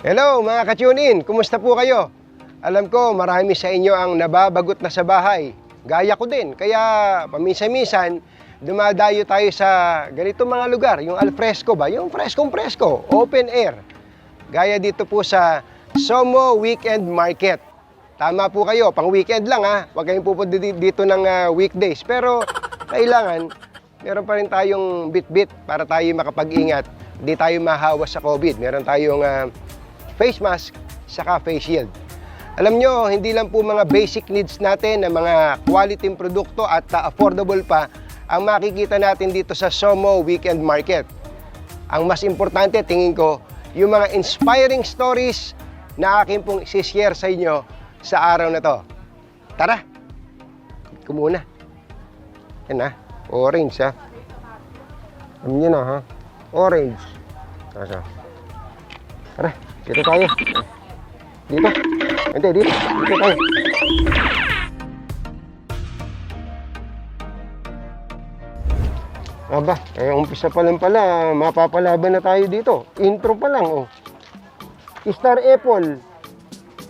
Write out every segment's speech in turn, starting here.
Hello mga ka-tune-in, kumusta po kayo? Alam ko marami sa inyo ang nababagot na sa bahay. Gaya ko din, kaya paminsan-minsan dumadayo tayo sa ganito mga lugar, yung alfresco ba? Yung preskong-presko, open air. Gaya dito po sa Somo Weekend Market. Tama po kayo, pang weekend lang ha. Huwag kayong pupunta di- dito ng ah, weekdays. Pero kailangan, meron pa rin tayong bit-bit para tayo makapag-ingat. Hindi tayo mahawa sa COVID. Meron tayong ah, face mask, saka face shield. Alam nyo, hindi lang po mga basic needs natin na mga quality produkto at ah, affordable pa ang makikita natin dito sa Somo Weekend Market. Ang mas importante, tingin ko, yung mga inspiring stories na akin pong isi-share sa inyo sa araw na to. Tara! Kumuna. Yan na, orange ha. Alam nyo na ha, orange. Tara. Tara, dito tayo. Dito. Hindi, dito. Dito tayo. Aba, eh, umpisa pa lang pala, mapapalaban na tayo dito. Intro pa lang, oh. Star apple,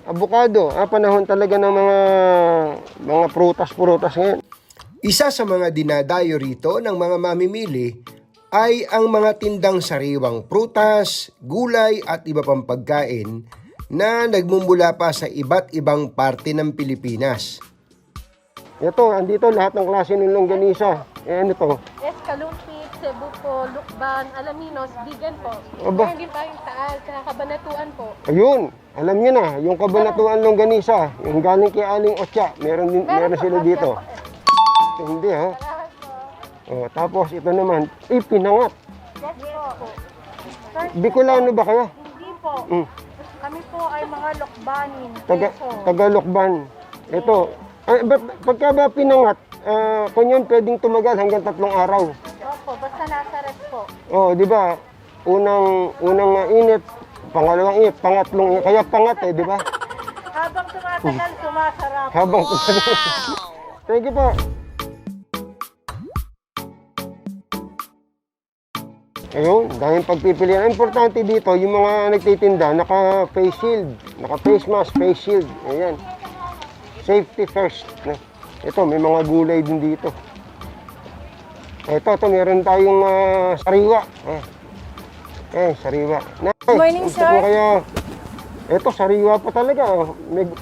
avocado, ah, panahon talaga ng mga mga prutas-prutas ngayon. Isa sa mga dinadayo rito ng mga mamimili ay ang mga tindang sariwang prutas, gulay at iba pang pagkain na nagmumula pa sa iba't ibang parte ng Pilipinas. Ito, andito lahat ng klase ng longganisa. Eh, ano to? Escalumpit, Cebu po, Lukban, Alaminos, Bigan po. Aba. Meron din tayong Taal, tsaka Kabanatuan po. Ayun, alam niyo na, yung kabanatuan longganisa, yung galing kay Aling Otya, meron, din, meron po, sila dito. po. Hindi ha. Oh, tapos ito naman, eh, pinangat. Yes po. First, Bicolano ba kayo? hindi po. Mm. Kami po ay mga Lokbanin, Taga, Peso. Tagalokban. Ito, ay, ba't- pagka ba pinangat, uh, kunyan pwedeng tumagal hanggang tatlong araw. Opo, basta nasa res po. Oh, di ba? Unang unang uh, init, pangalawang init, pangatlong init. Kaya pangat eh, di ba? Habang tumatagal, sumasarap. Habang Thank you po. Ayun, daming pagpipilian. Ang importante dito, yung mga nagtitinda, naka-face shield, naka-face mask, face shield. Ayan. Safety first. Ito, may mga gulay din dito. Ito, ito, meron tayong ah, sariwa. Eh, eh sariwa. Nay, Good morning, sir. po kayo. Ito, sariwa pa talaga. oh. May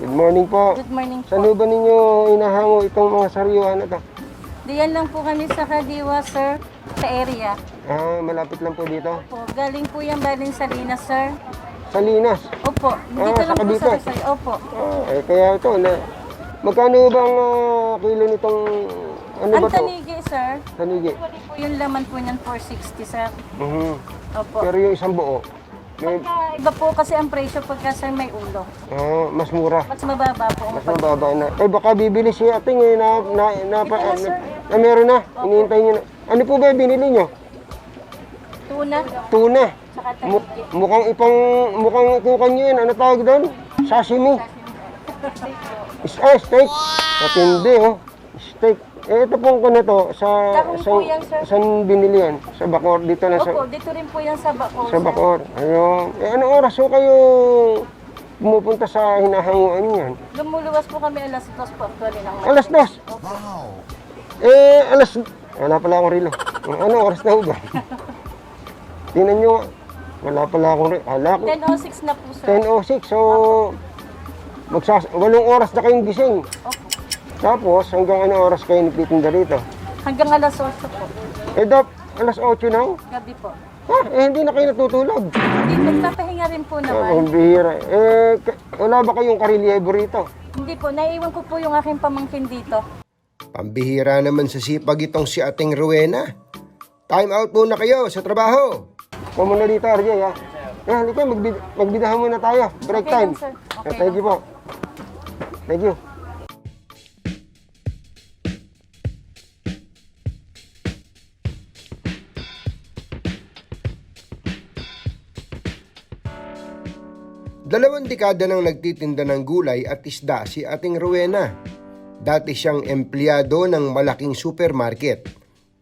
Good morning po. Good morning Saan ho ba ninyo inahango itong mga sariwa na to? Diyan lang po kami sa Kadiwa, sir, sa area. Ah, malapit lang po dito. Po, galing po yung galing sa Linas, sir. Sa Opo, Ah, dito sa lang po Cavite. sa Rizal. Opo. Ah, eh, kaya ito na. Magkano bang ah, kilo nitong ano Ang ba to? tanigi, sir. Tanigi. Pwede po yung laman po niyan 460, sir. Mhm. Opo. Pero yung isang buo, may, Pagka, iba po kasi ang presyo pagka sir may ulo. ah, mas mura. Mas mababa po ang Mas pag... mababa na. Eh baka bibili si ating eh, na, na, na, Ito na, na, sir. Na, meron na. Iniintay nyo na. Ano po ba yung binili nyo? Tuna, Tuna. saka Mu- mukhang ipang, mukhang kukan nyo yun. Ano tawag doon? Sashimi. Is, eh, steak. Matindi, oh. Steak. Eh, ito pong ko na to, sa, Dahon sa, po yan, sir. saan binili yan? Sa Bacor, dito na Opo, sa, dito rin po yan sa Bacol, sa sir. Bacor. Ayun. Eh, ano oras ho kayo pumupunta sa hinahanguan yan? Lumuluwas po kami alas 2 po actually ng Alas dos. Eh, alas... Wala pala akong relo. Ano, oras na ba? Tingnan nyo. Wala pala akong relo. Hala ko. 10.06 na po, sir. 10.06. So, magsas walong oras na kayong gising. Opo. Tapos, hanggang ano oras kayo nagtitinda rito? Hanggang alas 8 po. Eh, dap, alas 8 na. Gabi po. Ha? Eh, hindi na kayo natutulog. Hindi, nagpapahinga rin po Ah, naman. ang bihira. Eh, ka- wala ba kayong karelyebo rito? Hindi po, naiiwan ko po yung aking pamangkin dito. Pambihira naman sa sipag itong si ating Rowena. Time out muna kayo sa trabaho. Kuha muna dito, RJ, ha? Eh, halika, magbid magbidahan muna tayo. Break Okay time. lang, sir. Okay Eh, thank you po. Thank you. Dalawang dekada nang nagtitinda ng gulay at isda si ating Rowena. Dati siyang empleyado ng malaking supermarket.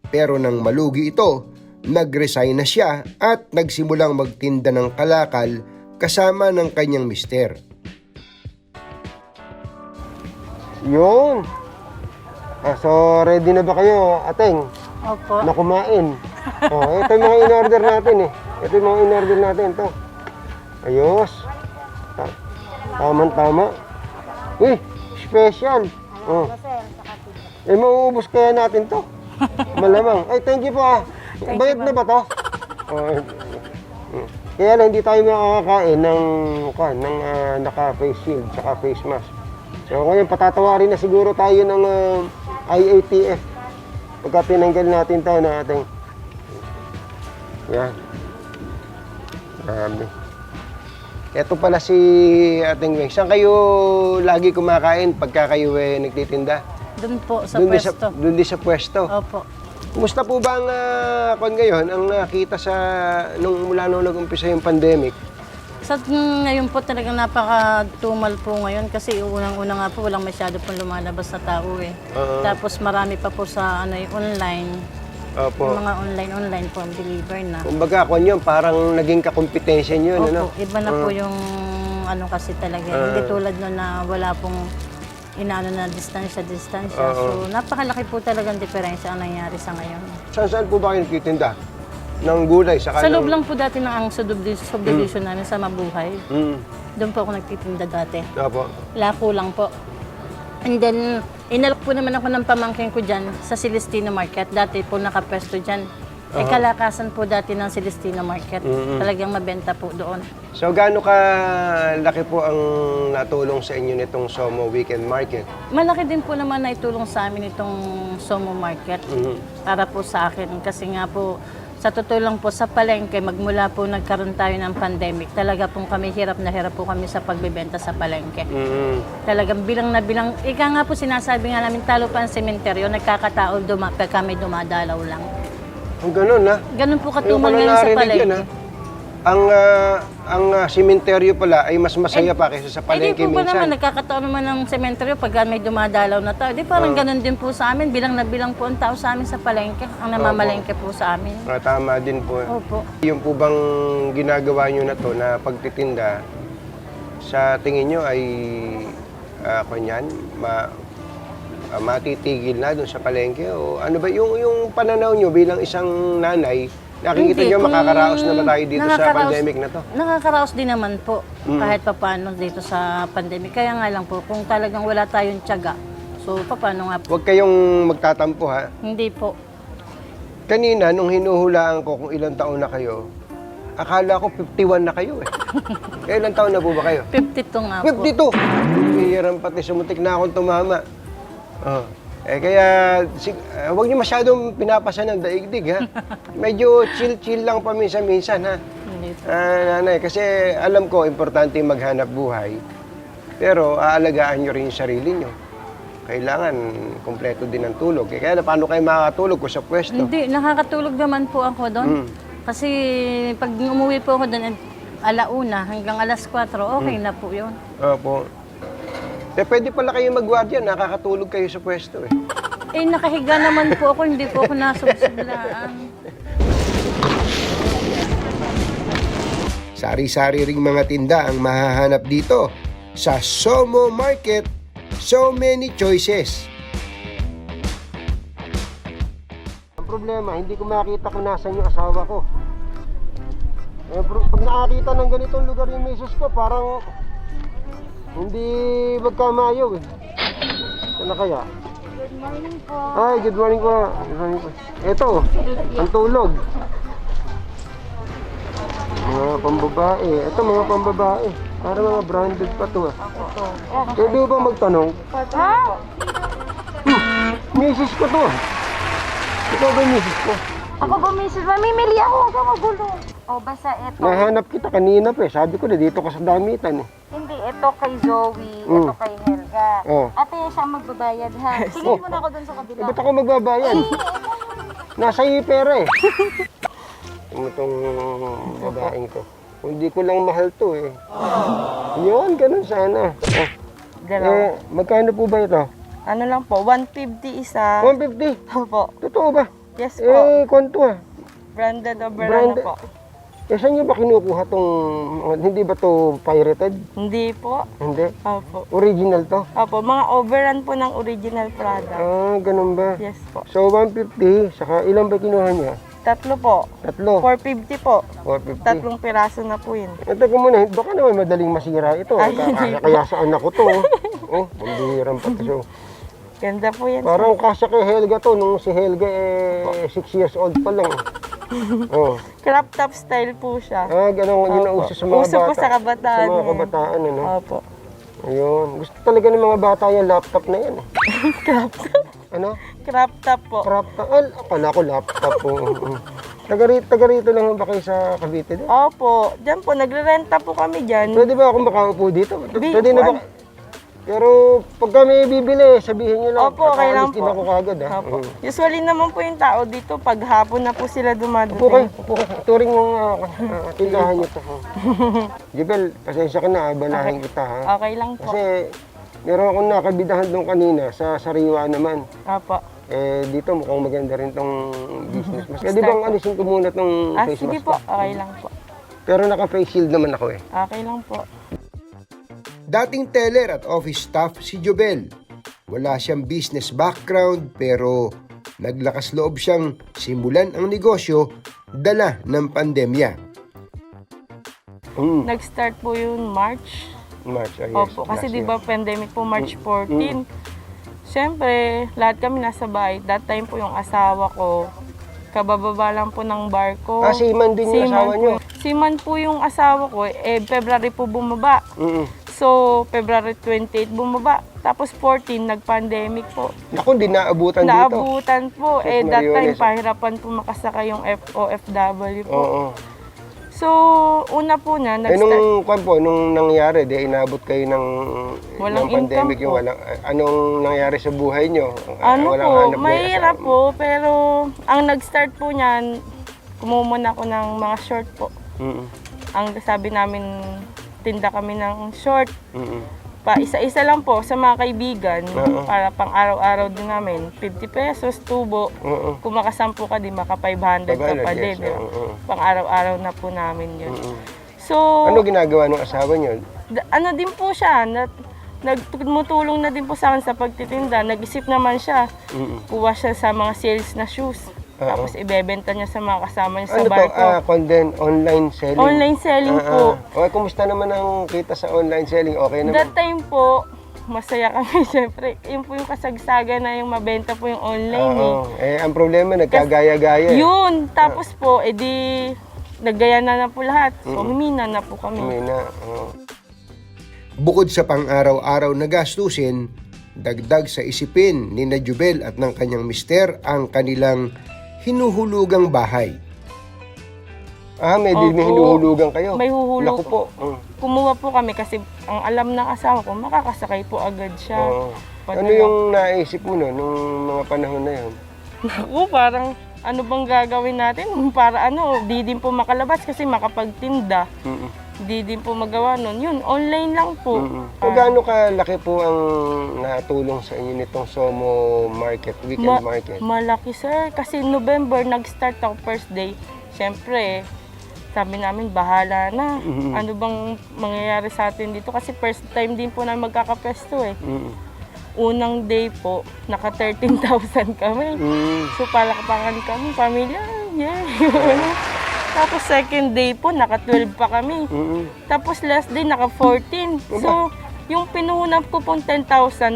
Pero nang malugi ito, nag-resign na siya at nagsimulang magtinda ng kalakal kasama ng kanyang mister. Yun. Ah, so, ready na ba kayo, ateng? Opo. na kumain. Oh, ito yung mga in-order natin eh. Ito yung mga in-order natin to. Ayos. Ta- Tamang tama. Uy, special. Oh. Eh, mauubos kaya natin to. Malamang. Ay, thank you po ah. Bayad na ba to? Oh, eh, mm. kaya lang hindi tayo makakakain ng, kan, ng ah, naka-face shield saka face mask. So ngayon patatawarin na siguro tayo ng ah, IATF pagka tinanggal natin to na ating yan grabe ito pala si ating Weng saan kayo lagi kumakain pagka kayo eh, nagtitinda Doon po sa Doon sa, pwesto. doon din sa pwesto Opo. Kumusta po ba ang uh, kon ngayon ang nakita sa nung mula nung nag-umpisa yung pandemic Sa ngayon po talagang napaka-tumal po ngayon kasi unang-una nga po walang masyado pong lumalabas na tao eh. Oo. Tapos marami pa po sa ano yung online, Opo yung mga online-online ang deliver na. kumbaga kon yun parang naging kakompetensya yun ano Opo, iba na po yung ano kasi talaga. Hindi tulad nun na wala pong inaano na distansya, distansya. So, napakalaki po talagang diferensya ang nangyari sa ngayon. saan saan po ba kayo nagtitinda ng gulay saka Sa ng- loob lang po dati ng ang subdivision, subdivision namin sa Mabuhay. Mm. Doon po ako nagtitinda dati. Opo. Lako lang po. And then, inalok po naman ako ng pamangkin ko dyan sa Celestino Market. Dati po nakapesto dyan. Eh, kalakasan po dati ng Celestino Market. Talagang mabenta po doon. So gaano ka laki po ang natulong sa inyo nitong Somo Weekend Market? Malaki din po naman na itulong sa amin itong Somo Market Mhm. para po sa akin. Kasi nga po, sa totoo lang po, sa palengke, magmula po nagkaroon tayo ng pandemic, talaga pong kami hirap na hirap po kami sa pagbebenta sa palengke. Mm. Talagang bilang na bilang, ika nga po sinasabi nga namin, talo pa ang sementeryo, nagkakatao duma, kami dumadalaw lang. Ang ganun ha. Ganun po katumal ngayon sa palengke. yan, ha? Ang ah, ang ah, simenteryo pala ay mas masaya pa kaysa sa Eh di palengke po ba naman, minsan. nagkakataon naman ng sementeryo pag may dumadalaw na tao. Di parang ganun din po sa amin, bilang na bilang po ang tao sa amin sa palengke, ang namamalengke po sa amin. Ah, tama din po. Opo. Yung po bang ginagawa nyo na to na pagtitinda, sa tingin nyo ay uh, kanyan, ma, ah, matitigil na doon sa palengke? O ano ba, yung, yung pananaw nyo bilang isang nanay, nakikita Hindi, nyo kung makakaraos na ba tayo dito sa nakakaraos- pandemic na to? Nakakaraos din naman po, Mm. kahit papaano dito sa pandemic. Kaya nga lang po, kung talagang wala tayong tiyaga, so papaano nga po? Huwag kayong magtatampo ha. Hindi po. Kanina, nung hinuhulaan ko kung ilang taon na kayo, akala ko 51 na kayo eh. eh ilang taon na po ba kayo? 52 nga po. 52! Bihirang pati sumutik na akong tumama. Oh. Eh kaya, sig- ah, huwag niyo masyadong pinapasa ng daigdig ha. Medyo chill-chill lang paminsan-minsan ha. Ah, nanay, kasi alam ko, importante maghanap buhay. Pero aalagaan niyo rin yung sarili niyo. Kailangan kumpleto din ang tulog. Eh, Kaya paano kayo makakatulog kung sa pwesto? Hindi, nakakatulog naman po ako doon. Mm. Kasi pag umuwi po ako doon, alauna hanggang alas 4, okay na po yun. Opo. Eh, pwede pala kayo magwardya, nakakatulog kayo sa pwesto eh. Eh, nakahiga naman po ako, hindi po ako nasubsublaan. Sari-sari ring mga tinda ang mahahanap dito sa Somo Market. So many choices. Ang problema, hindi ko makita kung nasan yung asawa ko. Eh, bro, pag nakakita ng ganitong lugar yung misis ko, parang hindi magkamayaw eh. Ano kaya? Good morning po. Ay, good morning po. Good morning po. Ito, ang tulog. Mga pambabae. Ito, mga pambabae. Para mga branded pa to ah. Pwede ba magtanong? Ha? Hmm, misis ko to. Ikaw ba misis ko? Ako ba, Mrs. Mamimili ako, ka magulo. O, basta ito. Nahanap kita kanina pa eh. Sabi ko na dito ka sa damitan eh. Ito kay Zoe, Mm. ito kay Helga. Oh. Ate, siya ang magbabayad ha. Sige mo na ako dun sa Eh, kabila. ba't ako magbabayan? Nasa iyo yung pera eh. Ano itong babaeng to? Hindi ko lang mahal to eh. Yun, ganun sana. Oh. Eh, magkano po ba ito? Ano lang po, 150 isa. 150. Opo. Totoo ba? Yes po. Eh, kwanto ah. Branded Branded? na po. Eh, saan nyo ba kinukuha tong, hindi ba to pirated? Hindi po. Hindi. Opo. Original to? Opo, mga overrun po ng original product. Ah, ganun ba? Yes po. So, 150, saka ilan ba kinuha niya? Tatlo po. Tatlo. 450 po. 450. Tatlong piraso na po yun. Eh, teka muna, baka naman madaling masira ito. Ay, Kaya, hindi kaya sa anak ko to. oh, oh pambihirang pa to. So, Ganda po yan. parang kasya kay Helga to, nung si Helga eh 6 years old pa lang. oh. Crop top style po siya. Ah, ganun yun ang uso sa mga Uso bata. po sa kabataan Sa mga kabataan, ano. Opo. Ayun. Gusto talaga ng mga bata yung laptop na yan. eh. Crop top. Ano? Crop top po. Laptop. Ah, akala ko laptop po. taga, rito, taga rito lang ba kayo sa Cavite din? Opo. Diyan po, nagre-renta po kami dyan. Pwede ba ako makaupo dito? Pwede na ba? Pero pag kami bibili, sabihin nyo lang. Opo, okay lang Kakaalis din po. ako kagad ha. Opo. Usually naman po yung tao dito, pag hapon na po sila Upo kayo, dumadating. upo kayo. Turing mong uh, tindahan nyo to. Jibel, pasensya ka na, abalahin kita ha. Okay lang po. Kasi meron akong nakabidahan doon kanina sa sariwa naman. Opo. Eh, dito mukhang maganda rin tong business mask. Pwede bang alisin ko muna tong Ah, face sige mask po. ko? Okay lang po. Pero naka-face shield naman ako eh. Okay lang po. Dating teller at office staff si Jobel. Wala siyang business background pero naglakas loob siyang simulan ang negosyo dala ng pandemya. Mm, Nag-start po yun March. March, ah, yes, Opo, kasi di ba pandemic po March 14. Siyempre, lahat kami nasa bahay. That time po yung asawa ko, kabababa lang po ng barko. Ah, seaman din yung asawa po. niyo? Seaman po yung asawa ko. Eh, February po bumaba. Mm-mm. So, February 28 bumaba. Tapos 14, nag-pandemic po. Naku, di naabutan dito. Naabutan po. Eh, that time, pahirapan po makasaka yung FOFW po. Oo. So, una po na, Eh, nag-start. nung, kwan po, nung nangyari, di inabot kayo ng, Walang ng pandemic, yung walang, anong nangyari sa buhay nyo? Ano walang po, mahirap po, pero ang nag-start po niyan, kumumon ako ng mga short po. Mm-mm. Ang sabi namin, tinda kami ng short. Mm-mm. Pa isa-isa lang po sa mga kaibigan Oo. para pang araw-araw din namin. 50 pesos, tubo. Oo. Kung makasampu ka, di maka 500 ka pa din. di ba? oo. Pang araw-araw na po namin yun. Mm-mm. So, Ano ginagawa ng asawa nyo? Da- ano din po siya, na, nagtumutulong na din po sa akin sa pagtitinda. Nag-isip naman siya, Mm-mm. kuha siya sa mga sales na shoes. Oo. Tapos ibebenta niya sa mga kasama niya sa Ano to? barko. Ah, online selling. Online selling Ah, po. ah. Okay, kumusta naman ang kita sa online selling? Okay naman? That time po, masaya kami syempre. Yun po yung kasagsagan na yung mabenta po yung online eh. Oo. Eh, ang problema, nagkagaya-gaya. eh. Yun, tapos po, edi naggaya na na po lahat. So, humina na po kami. May na, oo. Bukod sa pang-araw-araw na gastusin, dagdag sa isipin ni na Jubel at ng kanyang mister ang kanilang hinuhulugang bahay. Ah, may, Opo. may hinuhulugan kayo? May huhulog. Naku po. Mm. Kumuha po kami kasi ang alam ng asawa ko, makakasakay po agad siya. Oo. Pag Ano yung naisip mo no, nung mga panahon na yun? Naku, parang ano bang gagawin natin para ano, di din po makalabas kasi makapagtinda. Mm-mm. Di din po magawa nun. Yun, online lang po. Mm-mm. So, gaano kalaki po ang natulong sa inyo nitong Somo Market, Weekend Ma- Market? Malaki sir, kasi November nag-start ako first day. Siyempre, sabi namin bahala na. Mhm. Ano bang mangyayari sa atin dito kasi first time din po na magkakapesto eh. Mm-mm. Unang day po, naka 13,000 kami. Mm. So palakpakan kami, pamilya, yeah. Tapos second day po, naka 12 pa kami. Mm-mm. Tapos last day, naka 14. So, yung pinuhunan ko pong 10,000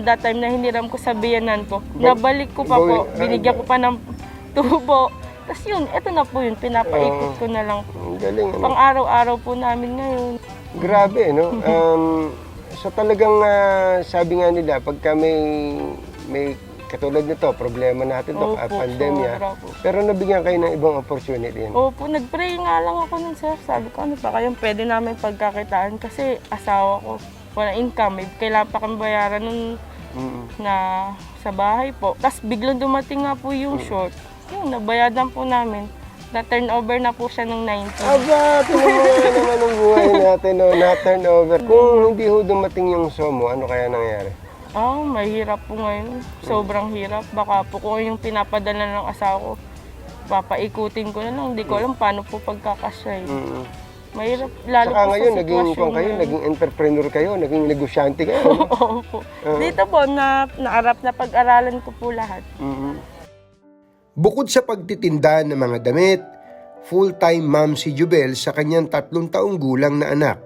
that time na hiniram ko sa biyanan ko, nabalik ko pa po, bawi- binigyan ko pa ng tubo. Tapos yun, eto na po yun, pinapaikot ko na lang. Ang galing, ano? Pang araw-araw po namin ngayon. Grabe, no? Um, so talagang ah, sabi nga nila, pagka may, may katulad nito, problema natin to, Opo, ah, pandemya, sobra po. pero nabigyan kayo ng ibang opportunity. Opo, nag-pray nga lang ako nun sir. Sabi ko, ano pa kayang pwede namin pagkakitaan kasi asawa ko, wala income. Eh, Kailangan pa kami bayaran nun Mm-mm. na sa bahay po. Tapos biglang dumating nga po yung short. Yun, nabayadan po namin. Na-turnover na po siya ng 90. Aba, tinamaya naman ang buhay natin, no? na-turnover. Kung hindi ho dumating yung SOMO, ano kaya nangyari? Oh, mahirap po ngayon. Sobrang hirap. Baka po kung yung pinapadala ng asawa ko, papaikutin ko na lang. Hindi ko alam paano po pagkakasya. eh. Mm. Mahirap, lalo Saka po ngayon, sa naging, sitwasyon kung kayo, ngayon. naging entrepreneur kayo, naging negosyante kayo. no? Opo. Dito po, na, naarap na pag-aralan ko po lahat. Mhm. Bukod sa pagtitinda ng mga damit, full-time mom si Jubel sa kanyang tatlong taong gulang na anak.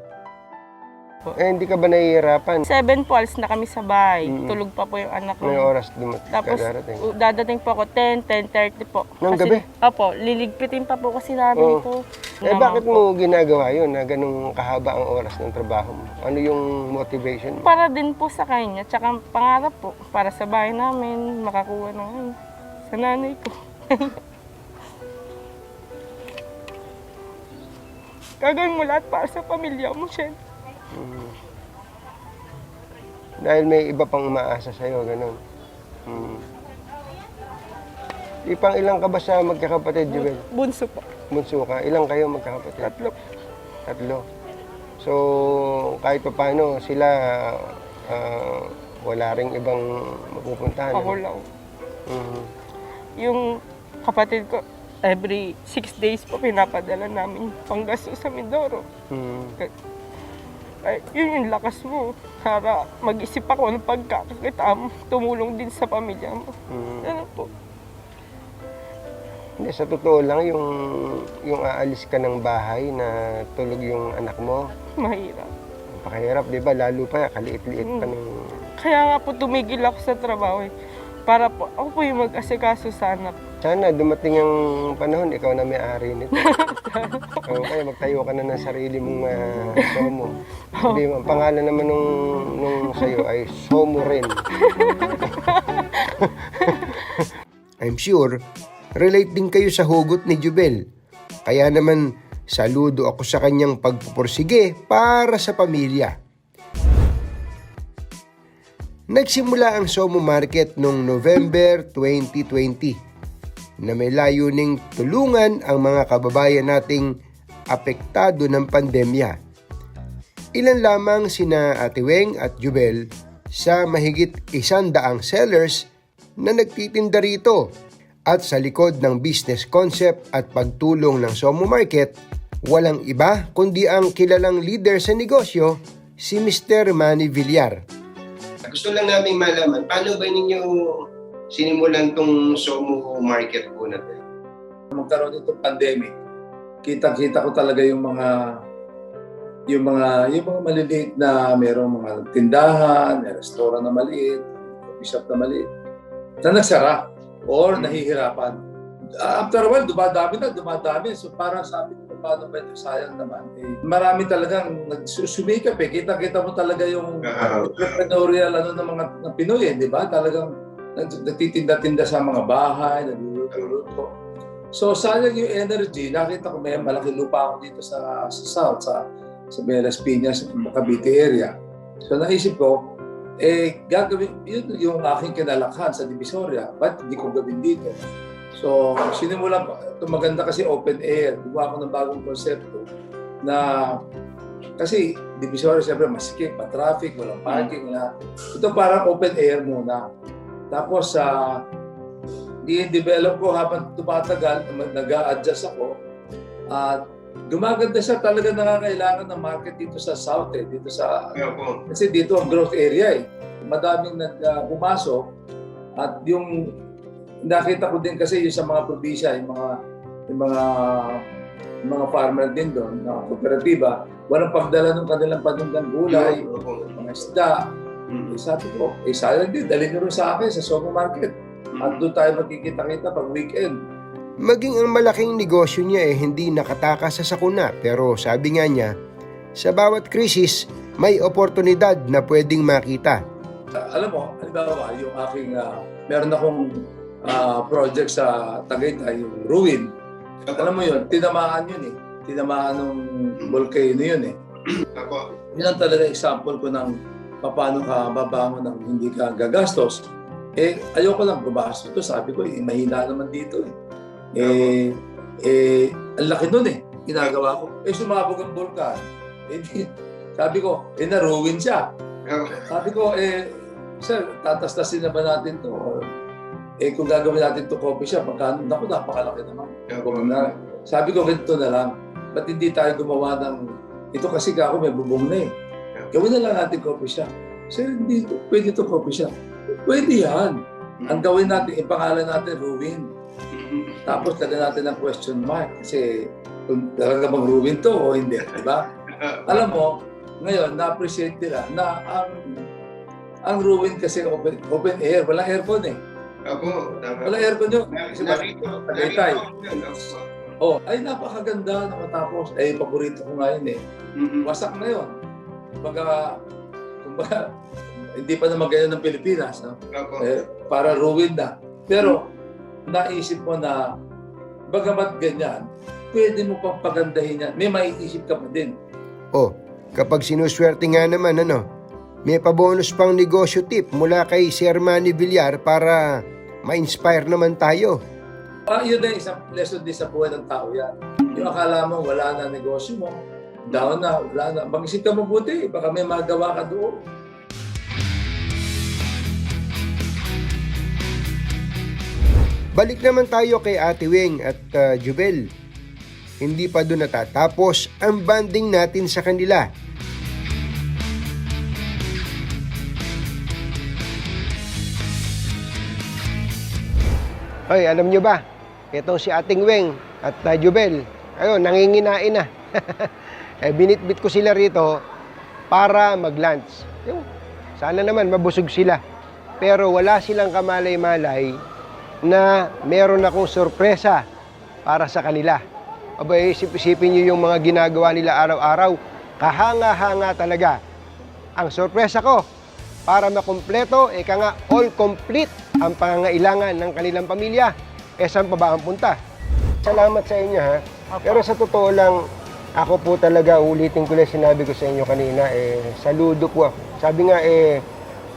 Eh, hindi ka ba nahihirapan? Seven po, alis na kami sa bahay. Mm. Tulog pa po yung anak May ko. oras dumating Tapos, darating. u- dadating po ako 10, 10.30 po. Ng gabi? Opo, liligpitin pa po kasi namin Oo. po. Eh, Naman bakit po. mo ginagawa yun na ganung kahaba ang oras ng trabaho mo? Ano yung motivation mo? Para din po sa kanya, tsaka pangarap po, para sa bahay namin, makakuha ng ano, sa nanay ko. Gagawin mo lahat para sa pamilya mo, Shen. Dahil may iba pang umaasa sa'yo, ganun. Mm. Ipang ilang ka ba sa magkakapatid, Jubel? Bunso po. Bunso ka. Ilang kayo magkakapatid? Tatlo. Tatlo. So, kahit pa paano, sila ah, wala ring ibang mapupuntahan. Ako ano? lang. Mhm. Yung kapatid ko, every six days po pinapadala namin panggasto sa Mindoro. Mhm. Ay, yun yung lakas mo. Para mag-isip ako ng pagkakakita mo, tumulong din sa pamilya mo. Mhm. Ano po? Hindi, sa totoo lang, yung, yung aalis ka ng bahay na tulog yung anak mo, Mahirap. napakahirap, di ba? Lalo pa, kaliit-liit pa ng... Kaya nga po tumigil ako sa trabaho eh. Para po, ako po yung mag-asikaso sa anak. Sana dumating ang panahon, ikaw na may-ari nito. o kaya magtayo ka na ng sarili mong uh, somo. Sabi mo, ang pangalan naman nung, nung sa'yo ay Somo rin. I'm sure, relate din kayo sa hugot ni Jubel. Kaya naman, saludo ako sa kanyang pagpupursige para sa pamilya. Nagsimula ang Somo Market noong November 2020 na may layuning tulungan ang mga kababayan nating apektado ng pandemya. Ilan lamang sina Ate Weng at Jubel sa mahigit isandaang sellers na nagtitinda rito at sa likod ng business concept at pagtulong ng Somo Market, walang iba kundi ang kilalang leader sa negosyo, si Mr. Manny Villar. Gusto lang namin malaman, paano ba ninyo sinimulan tong Somo Market po natin? magkaroon itong pandemic, kita-kita ko talaga yung mga yung mga yung mga maliliit na merong mga tindahan, may restaurant na maliit, coffee shop na maliit, na nagsara or nahihirapan. Uh, After a while, dumadami na, dumadami. So parang sabi ko, paano ba ito? Sayang naman. Eh, marami talagang nagsusumikap eh. Kita-kita mo talaga yung entrepreneurial ano ng mga ng Pinoy eh, di ba? Talagang nagtitinda-tinda sa mga bahay, nagluluto-luto. So sayang yung energy. Nakita ko may malaki lupa ako dito sa, sa South, sa, sa Melas Piñas, Cavite area. So naisip ko, eh, gagawin, yun yung aking kinalakhan sa Divisoria. Ba't hindi ko gawin dito? So, sinimulan ko, ito maganda kasi open air. Gumawa ako ng bagong konsepto na kasi Divisoria siyempre masikip, ma-traffic, walang parking, wala. Ito parang open air muna. Tapos sa i-develop ko habang tumatagal, nag-a-adjust ako. At gumaganda siya talaga nangangailangan ng market dito sa South eh, dito sa kasi dito ang growth area eh. Madaming nag uh, pumasok at yung nakita ko din kasi yung sa mga probinsya, yung mga yung mga yung mga farmer din doon, na kooperatiba, walang pagdala ng kanilang panunggang gulay, mga isda. Eh, sabi ko, eh sayang din, dali nyo rin sa akin sa Sogo Market. At doon tayo magkikita-kita pag weekend. Maging ang malaking negosyo niya eh hindi nakatakas sa sakuna pero sabi nga niya, sa bawat krisis may oportunidad na pwedeng makita. Uh, alam mo, halimbawa, yung aking, ah, meron akong ah, project sa Tagaytay, yung Ruin. Alam mo yun, tinamaan yun eh. Tinamaan ng volcano yun eh. Yun ang talaga example ko ng paano ka babangon ng hindi ka gagastos. Eh, ayoko lang gumastos ito. Sabi ko, eh, mahina naman dito eh. Eh, eh, ang laki nun eh. Ginagawa ko. Eh, sumabog ang vulkan. Eh, di- sabi ko, eh, naruwin siya. Sabi ko, eh, sir, tatastasin na ba natin to? Or, Eh kung gagawin natin ito coffee shop, magkano? Naku, napakalaki naman. Sabi ko, ganito na lang. Ba't hindi tayo gumawa ng... Ito kasi ako may bubong na eh. Gawin na lang natin coffee shop. Sir, hindi. Pwede ito coffee shop. Pwede yan. Ang gawin natin, ipangalan natin Ruin. Tapos lagyan natin ng question mark. Kasi kung talaga bang Ruin to o hindi. Di ba? Alam mo, ngayon, na-appreciate nila na ang ang Ruin kasi open, open air. Walang aircon eh. Opo, tama. Walang aircon yun. Kasi Narito, narito ako. Oh, ay napakaganda na matapos. Eh, paborito ko nga yun eh. Mhm. Wasak na yun. Kumbaga, kumbaga, hindi pa naman ganyan ng Pilipinas. No? Eh, para ruin na. Pero, naisip mo na, bagamat ganyan, pwede mo pang pagandahin yan. May maiisip ka pa din. Oh, kapag sinuswerte nga naman ano, may pabonus pang negosyo tip mula kay Sir Manny Villar para ma-inspire naman tayo. Ah, yun na isang lesson din sa buhay ng tao yan. Yung akala mo wala na negosyo mo, down na, wala na. Mag-isip ka mabuti, baka may magawa ka doon. Balik naman tayo kay Ate Weng at uh, Jubel. Hindi pa doon natatapos ang banding natin sa kanila. Hoy, alam nyo ba? Itong si Ating Weng at uh, Jubel, ayun, nanginginain na. eh, binitbit ko sila rito para mag-lunch. Yung, sana naman mabusog sila. Pero wala silang kamalay-malay na meron akong sorpresa para sa kanila. Abay, isip-isipin nyo yung mga ginagawa nila araw-araw. Kahanga-hanga talaga. Ang sorpresa ko, para makumpleto, eka nga, all complete ang pangangailangan ng kanilang pamilya. E saan pa ba ang punta? Salamat sa inyo ha. Pero sa totoo lang, ako po talaga, ulitin ko lang sinabi ko sa inyo kanina, eh, saludo po ako. Sabi nga, eh,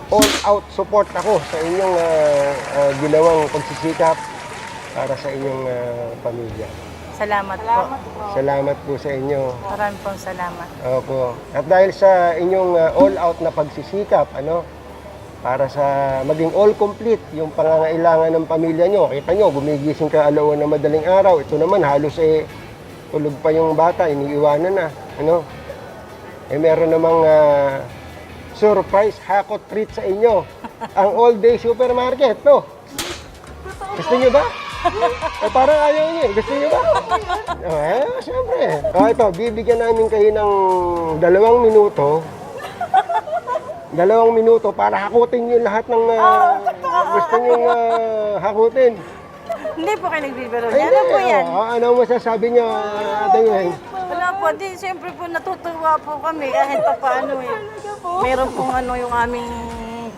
all out support ako sa inyong ah, ah, ginawang pagsisikap para sa inyong ah, pamilya. Salamat, po. Salamat po sa inyo. Maraming pong salamat. Opo. At dahil sa inyong ah, all out na pagsisikap, ano, para sa maging all complete yung pangangailangan ng pamilya nyo. Kita nyo, gumigising ka alawan na madaling araw. Ito naman, halos eh, tulog pa yung bata, iniiwanan na. Ano? Eh, meron namang ah, surprise hakot treat sa inyo. Ang all-day supermarket, to. Gusto nyo ba? Eh, parang ayaw niyo eh. Gusto niyo ba? Eh, siyempre. Oh, ito, bibigyan namin kayo ng dalawang minuto. Dalawang minuto para hakutin niyo lahat ng ah, gusto niyo hakutin. Hindi po kayo nagbibiro niya. Ano po yan? oh. ano masasabi niyo, Ate Weng? Wala po. Di, siyempre po natutuwa po kami kahit pa paano eh. Meron pong ano yung aming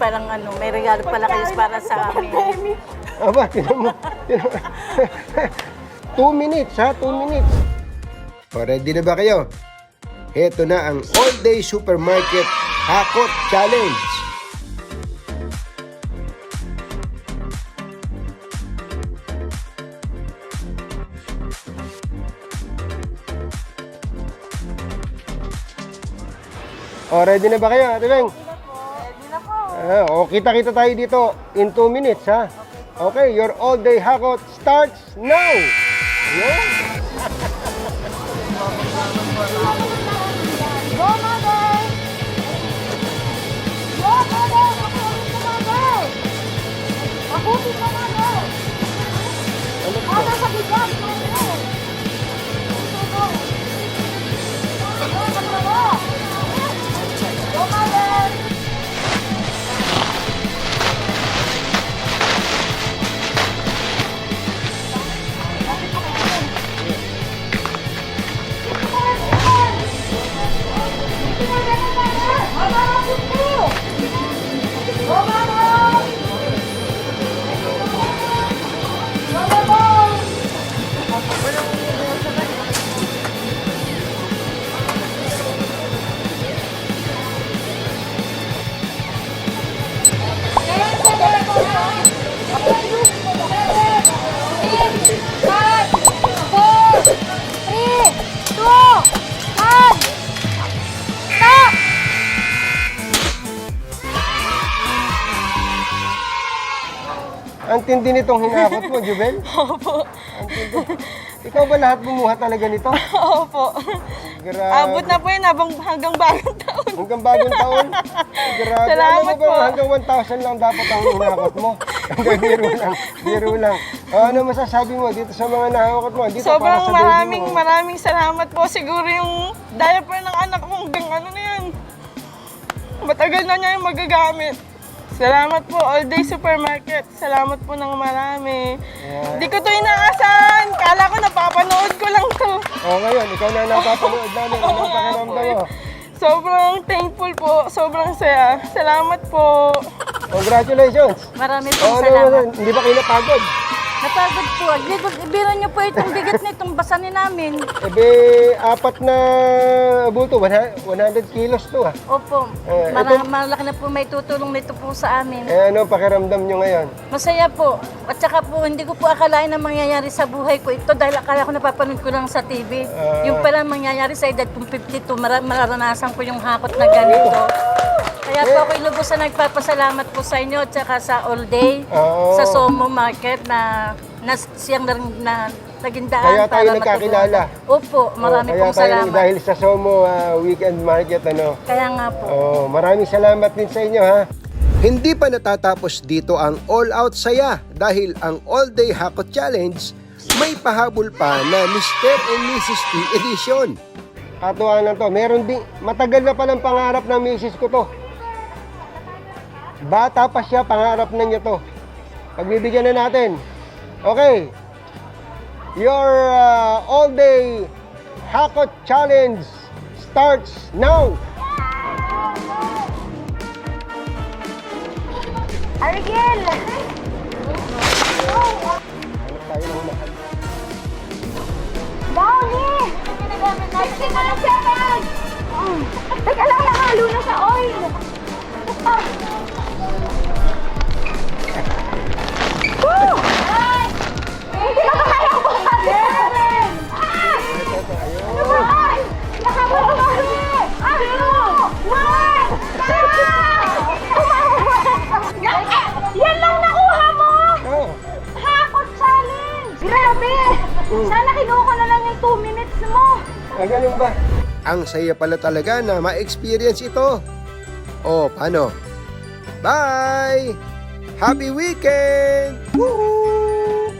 parang ano, may regalo pala kayo para sa amin. Aba, tinan mo. tinan mo. two minutes, ha? Two minutes. O, ready na ba kayo? Heto na ang all-day supermarket hakot challenge. O, ready na ba kayo, Ate Beng? Ready na po. Ah, o, kita-kita tayo dito in 2 minutes, ha? Okay, your all-day hakot starts now! Yun. Go, mother! Go, mother! Makulit ka, mother! Makulit ka, mother! Mother, sa bigas! Ang tindi nitong hinakot mo, Jubel. Opo. Ang tindi. Ikaw ba lahat bumuha talaga nito? Opo. Grabe. Abot na po yun habang hanggang bagong taon. Hanggang bagong taon. Grabe. Salamat Alam mo ba, po. hanggang 1,000 lang dapat ang hinakot mo. Hanggang biro lang. Biro lang. O, ano masasabi mo dito sa mga nahakot mo? Dito para Sobrang sa baby maraming mo. maraming salamat po. Siguro yung diaper ng anak ko hanggang ano na yan. Matagal na niya yung magagamit. Salamat po, All Day Supermarket. Salamat po ng marami. Hindi ko to inaasahan. Kala ko napapanood ko lang to. O, ngayon, ikaw na napapanood namin. Anong pakiramdam mo? Sobrang thankful po. Sobrang saya. Salamat po. Congratulations. Marami pong ano, salamat. ano, hindi ba kayo napagod? Napagod po. Dito, ibiro niyo po itong bigat nitong basanin namin. Ebe, apat na buto, 100 kilos to ah. Opo. Eh, Mara- malaki na po may tutulong nito po sa amin. Eh, ano pakiramdam nyo ngayon? Masaya po. At saka po, hindi ko po akalain na mangyayari sa buhay ko ito dahil akala ko napapanood ko lang sa TV. Ah. yung pala mangyayari sa edad kong 52, mara- mararanasan ko yung hakot na ganito. Kaya po ako lubos na nagpapasalamat po sa inyo at saka sa All Day, Oo. sa Somo Market na, na siyang na, na naging daan Kaya tayo para nagkakilala. matulungan. Opo, marami Oh, kaya pong tayo salamat. dahil sa Somo ah, Weekend Market, ano? Kaya nga po. Oh, maraming salamat din sa inyo ha. Hindi pa natatapos dito ang All Out Saya dahil ang All Day Hakot Challenge may pahabol pa na Mr. and Mrs. T edition. Katuwa to. Meron din, matagal na palang pangarap ng misis ko to. Bata pa siya, pangarap na niya to. Pagbibigyan na natin. Okay. Your uh, All Day Hakot Challenge starts now. Ariel! Tayo ng mahal. Dami! 69! Mm. Teka lang, nakalo na sa oil! 2 minutes mo. Ah, ganun ba? Ang saya pala talaga na ma-experience ito. O, paano? Bye! Happy weekend! Woohoo!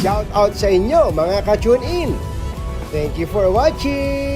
Shout out sa inyo mga ka-tune in! Thank you for watching!